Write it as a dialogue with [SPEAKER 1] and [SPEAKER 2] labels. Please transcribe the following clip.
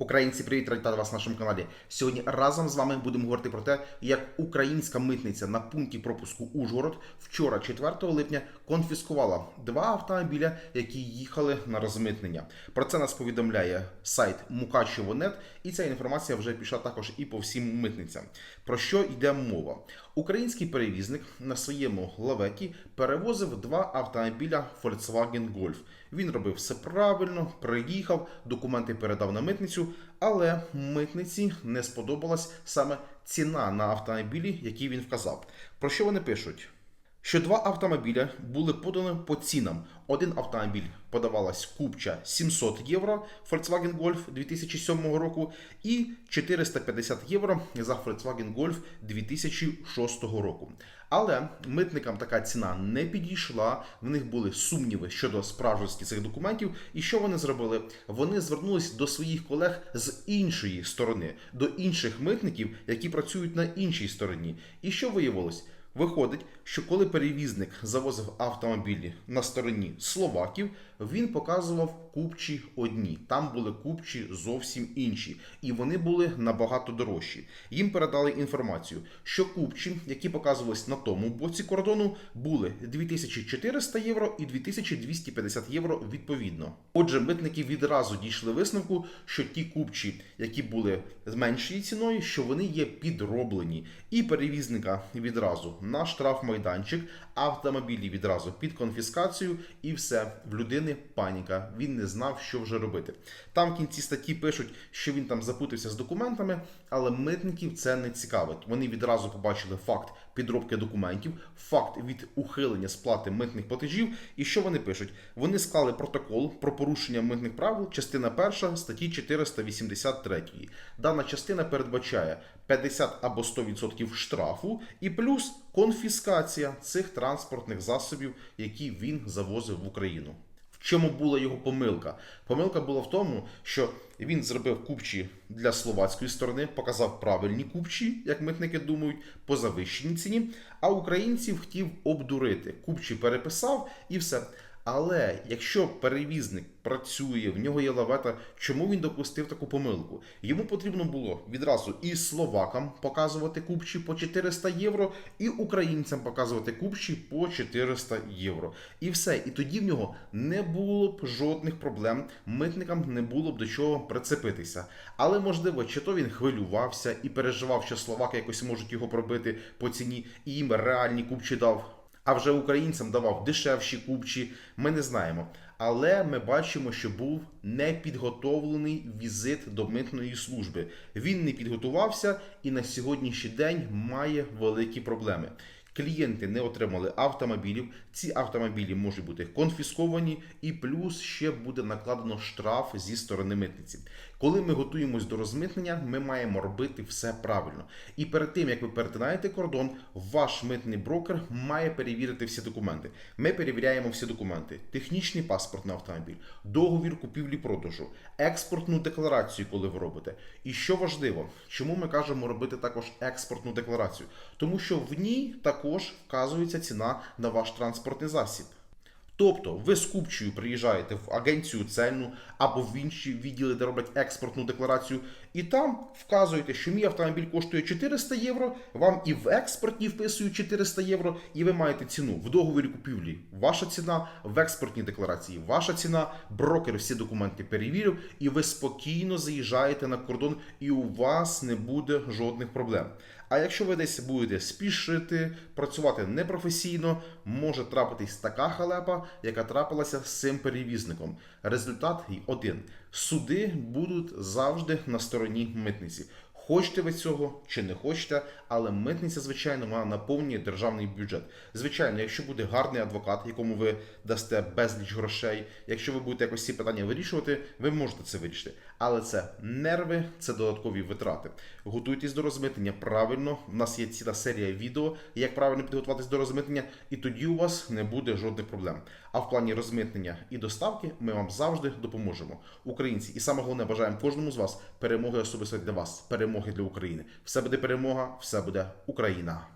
[SPEAKER 1] Українці, привіт, радий вас на нашому каналі. Сьогодні разом з вами будемо говорити про те, як українська митниця на пункті пропуску Ужгород вчора, 4 липня, конфіскувала два автомобіля, які їхали на розмитнення. Про це нас повідомляє сайт Мукачево.нет, і ця інформація вже пішла також і по всім митницям. Про що йде мова? Український перевізник на своєму лаветі перевозив два автомобіля Volkswagen Golf. Він робив все правильно, приїхав, документи передав на митницю, але митниці не сподобалась саме ціна на автомобілі, які він вказав. Про що вони пишуть? Що два автомобіля були подані по цінам. Один автомобіль подавалась купча 700 євро Volkswagen Golf 2007 року і 450 євро за Volkswagen Golf 2006 року. Але митникам така ціна не підійшла. В них були сумніви щодо справжності цих документів. І що вони зробили? Вони звернулись до своїх колег з іншої сторони, до інших митників, які працюють на іншій стороні. І що виявилось? Виходить, що коли перевізник завозив автомобілі на стороні словаків, він показував купчі одні. Там були купчі зовсім інші, і вони були набагато дорожчі. Їм передали інформацію, що купчі, які показувались на тому боці кордону, були 2400 євро і 2250 євро відповідно. Отже, митники відразу дійшли висновку, що ті купчі, які були з меншою ціною, що вони є підроблені, і перевізника відразу на штрафмайданчик, автомобілі відразу під конфіскацію, і все в людини паніка. Він не знав, що вже робити. Там в кінці статті пишуть, що він там запутався з документами, але митників це не цікавить. Вони відразу побачили факт підробки документів, факт від ухилення сплати митних платежів. І що вони пишуть? Вони склали протокол про порушення митних правил, частина 1 статті 483. Дана частина передбачає 50 або 100% штрафу і плюс конфіскація цих транспортних засобів, які він завозив в Україну. Чому була його помилка? Помилка була в тому, що він зробив купчі для словацької сторони, показав правильні купчі, як митники думають, по завищеній ціні. А українців хотів обдурити. Купчі переписав і все. Але якщо перевізник працює, в нього є лавета, чому він допустив таку помилку? Йому потрібно було відразу і словакам показувати купчі по 400 євро, і українцям показувати купчі по 400 євро. І все. І тоді в нього не було б жодних проблем, митникам не було б до чого прицепитися. Але можливо, чи то він хвилювався і переживав, що словаки якось можуть його пробити по ціні, і їм реальні купчі дав а вже українцям давав дешевші купчі, ми не знаємо. Але ми бачимо, що був непідготовлений візит до митної служби. Він не підготувався і на сьогоднішній день має великі проблеми. Клієнти не отримали автомобілів. Ці автомобілі можуть бути конфісковані, і плюс ще буде накладено штраф зі сторони митниці. Коли ми готуємось до розмитнення, ми маємо робити все правильно. І перед тим як ви перетинаєте кордон, ваш митний брокер має перевірити всі документи. Ми перевіряємо всі документи: технічний паспорт на автомобіль, договір купівлі-продажу, експортну декларацію, коли ви робите. І що важливо, чому ми кажемо робити також експортну декларацію? Тому що в ній також вказується ціна на ваш транспортний засіб. Тобто ви з купчою приїжджаєте в агенцію цельну або в інші відділи, де роблять експортну декларацію, і там вказуєте, що мій автомобіль коштує 400 євро, вам і в експортній вписують 400 євро, і ви маєте ціну в договорі купівлі. Ваша ціна в експортній декларації, ваша ціна, брокер всі документи перевірив, і ви спокійно заїжджаєте на кордон, і у вас не буде жодних проблем. А якщо ви десь будете спішити, працювати непрофесійно, може трапитись така халепа, яка трапилася з цим перевізником. Результат один: суди будуть завжди на стороні митниці. Хочете ви цього чи не хочете, але митниця, звичайно, вона наповнює державний бюджет. Звичайно, якщо буде гарний адвокат, якому ви дасте безліч грошей, якщо ви будете якось ці питання вирішувати, ви можете це вирішити. Але це нерви, це додаткові витрати. Готуйтесь до розмитнення правильно. У нас є ціла серія відео, як правильно підготуватись до розмитнення, і тоді у вас не буде жодних проблем. А в плані розмитнення і доставки ми вам завжди допоможемо. Українці, і саме головне бажаємо кожному з вас перемоги особисто для вас, перемоги для України. Все буде перемога, все буде Україна.